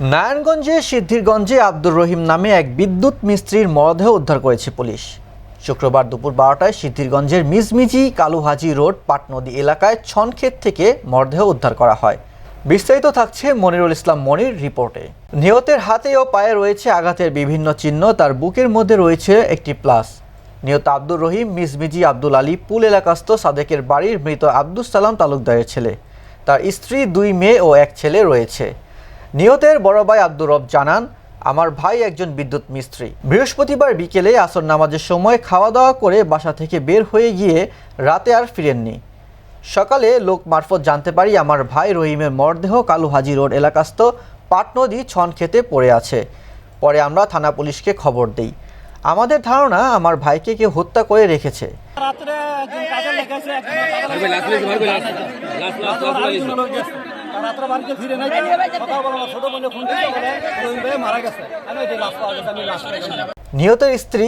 নারায়ণগঞ্জে সিদ্ধিরগঞ্জে আব্দুর রহিম নামে এক বিদ্যুৎ মিস্ত্রির মরদেহ উদ্ধার করেছে পুলিশ। শুক্রবার দুপুর বারোটায় সিদ্ধিরগঞ্জের মিজমিজি কালুহাজি রোড, পাটনদী এলাকায় ছনক্ষেত থেকে মরদেহ উদ্ধার করা হয়। বিস্তারিত থাকছে মনিরুল ইসলাম মনির রিপোর্টে। নিহতের হাতে ও পায়ে রয়েছে আঘাতের বিভিন্ন চিহ্ন, তার বুকের মধ্যে রয়েছে একটি প্লাস। নিহত আব্দুর রহিম, মিজমিজি আব্দুল আলী, পুল এলাকাস্থ সাদেকের বাড়ির মৃত আব্দুল সালাম তালুকদারের ছেলে। তার স্ত্রী, দুই মেয়ে ও এক ছেলে রয়েছে। নিহতের বড় ভাই আব্দুর রব জানান আমার ভাই একজন বিদ্যুৎ মিস্ত্রি বৃহস্পতিবার বিকেলে আসর নামাজের সময় খাওয়া দাওয়া করে বাসা থেকে বের হয়ে গিয়ে রাতে আর ফিরেননি সকালে লোক মারফত জানতে পারি আমার ভাই রহিমের মরদেহ কালুহাজি রোড এলাকাস্থ পাটনদী ছন খেতে পড়ে আছে পরে আমরা থানা পুলিশকে খবর দেই আমাদের ধারণা আমার ভাইকে কেউ হত্যা করে রেখেছে রাত্রে একজন কাজে লেগেছে একজন ভাই লাস্ট লাস্ট ভাই লাস্ট লাস্ট লাস্ট লাস্ট ভাই রাত্রে বাড়িতে ফিরে নাই। সকালবেলা আমার ছোট বোনে ফোন দিয়ে বলে রহিম ভাই মারা গেছে। আমি যে লাশ পাওয়া গেছে আমি লাশ নিহতের স্ত্রী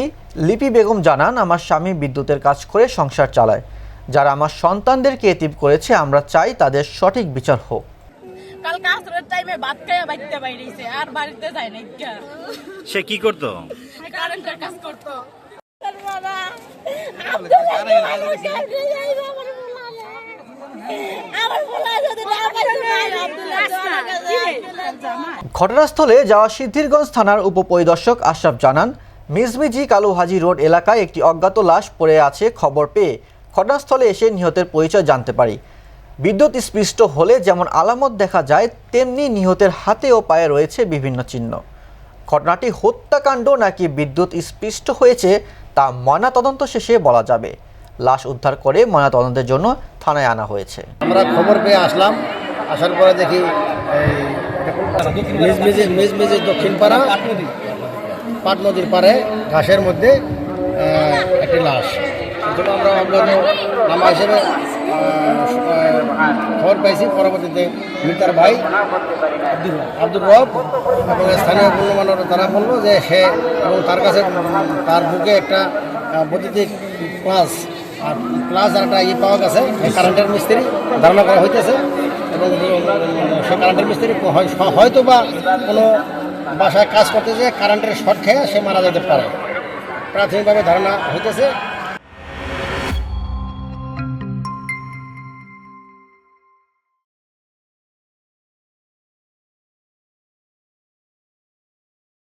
লিপি বেগম জানান আমার স্বামী বিদ্যুতের কাজ করে সংসার চালায়। যারা আমার সন্তানদেরকে এতিম করেছে আমরা চাই তাদের সঠিক বিচার হোক। কালকে আসরের টাইমে ভাত খাইয়া বাইতে বাইরেছে আর বাড়িতে যায় না সে কি করতো? কারেন্টের কাজ করতো। তার বাবা আমার বলা যদি না পাইছে আব্দুল্লাহ ঘটনাস্থলে যাওয়া সিদ্ধিরগঞ্জ থানার উপপরিদর্শক আশরাফ জানান, মিজমিজি কালুহাজি রোড এলাকায় একটি অজ্ঞাত লাশ পড়ে আছে খবর পেয়ে ঘটনাস্থলে এসে নিহতের পরিচয় জানতে পারি। বিদ্যুৎ স্পৃষ্ট হলে যেমন আলামত দেখা যায়, তেমনি নিহতের হাতে ও পায়ে রয়েছে বিভিন্ন চিহ্ন। ঘটনাটি হত্যাকাণ্ড নাকি বিদ্যুৎ স্পৃষ্ট হয়েছে, তা ময়নাতদন্ত শেষে বলা যাবে। লাশ উদ্ধার করে ময়নাতদন্তের জন্য থানায় আনা হয়েছে। আমরা খবর পেয়ে আসলাম, আসার পরে দেখি এই মেজমেজে মেজমেজে দক্ষিণ পাড়া, পাট নদীর পাড়ে, ঘাসের মধ্যে একটি লাশ। সেজন্য আমরা হিসেবে খবর পাইছি। পরবর্তীতে মিতার ভাই, আব্দুর রব স্থানীয় গণ্যমান্যরা তারা বলল যে সে এবং তার কাছে, তার বুকে একটা বৈদ্যুতিক প্লাস, আর প্লাস আর একটা ইয়ে পাওয়া গেছে কারেন্টের মিস্ত্রি, ধারণা করা হইতেছে। এবং কারেন্টের মিস্ত্রি হয়তো বা কোনো বাসায় কাজ করতে যে কারেন্টের শর্ট খেয়ে সে মারা যেতে পারে। প্রাথমিকভাবে ধারণা হইতেছে